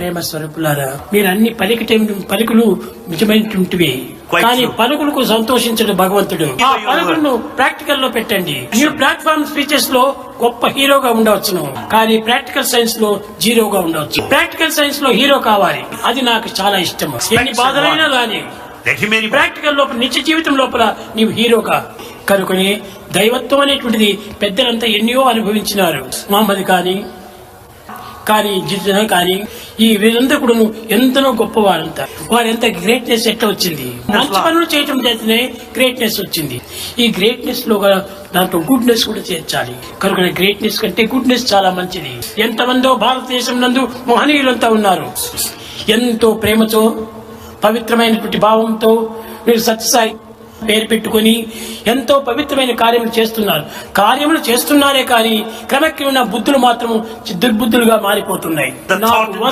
ప్రేమ స్వరూపులారా మీరు అన్ని పలికటే పలుకులు నిజమైనటువంటివి. కానీ. పలుకులకు సంతోషించడు భగవంతుడు. ఆ పలుకులను ప్రాక్టికల్లో పెట్టండి. మీరు ప్లాట్ఫామ్ స్పీచెస్లో గొప్ప హీరోగా ఉండవచ్చును. కానీ ప్రాక్టికల్ సైన్స్లో జీరోగా ఉండవచ్చు. ప్రాక్టికల్ సైన్స్లో హీరో కావాలి. అది నాకు చాలా ఇష్టం ఎన్ని బాధలైనా కానీ ప్రాక్టికల్ లోపల నిత్య జీవితం లోపల నీవు హీరోగా. కనుకొని దైవత్వం అనేటువంటిది పెద్దలంతా ఎన్నో అనుభవించినారు. మహమ్మద్ కానీ కానీ జిజన కానీ ఈ వీరందరూ కూడా ఎంతనో గొప్పవారంతా వారు ఎంత గ్రేట్నెస్ ఎట్లా వచ్చింది? మంచి పనులు చేయటం చేతనే గ్రేట్నెస్ వచ్చింది. ఈ గ్రేట్నెస్లో కూడా దాంట్లో గుడ్నెస్ కూడా చేర్చాలి. కనుక గ్రేట్నెస్ కంటే గుడ్నెస్ చాలా మంచిది. ఎంతమందో భారతదేశం నందు మహనీయులంతా ఉన్నారు. ఎంతో ప్రేమతో పవిత్రమైనటువంటి భావంతో మీరు సత్యసాయి పేరు పెట్టుకొని ఎంతో పవిత్రమైన కార్యములు చేస్తున్నారు. కార్యములు చేస్తున్నారే కానీ క్రమక్రమేణా బుద్ధులు మాత్రం దుర్బుద్ధులుగా మారిపోతున్నాయి.